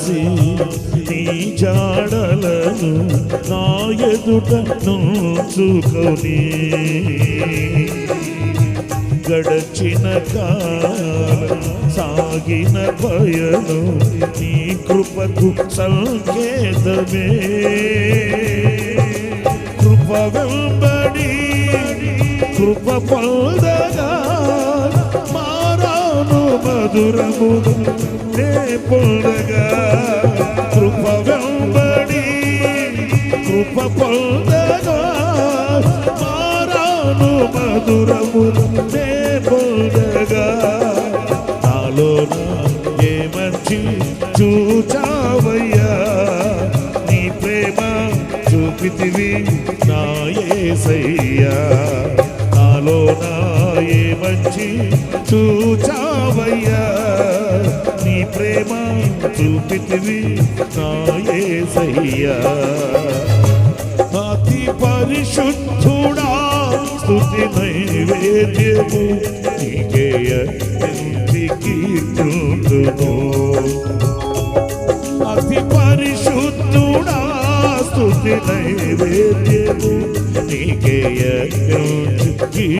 రాసి నీ జాడలను నా ఎదుట నుంచుకొని గడచిన కాలం సాగిన భయను నీ కృపకు సంకేతమే. కృప వెంబడి కృప పొందగ మారాను మధురము నే పొందగా కృప వెంబడి కృప పొందగా మారాను మధురము నే పొందగా. నాలో ఏ మంచి చూచావయ్యా? నీ ప్రేమ చూపితివి నా యేసయ్యా ఏ చూచావయ్యా. నీ ప్రేమ చూపితివి నా యేసయ్యా అతి పరిశుద్ధుడా స్థుతి నైవేద్యము నీకే ఎంతికి అతి పరిశుద్ధుడా స్థుతి నైవేద్యము నీకేయ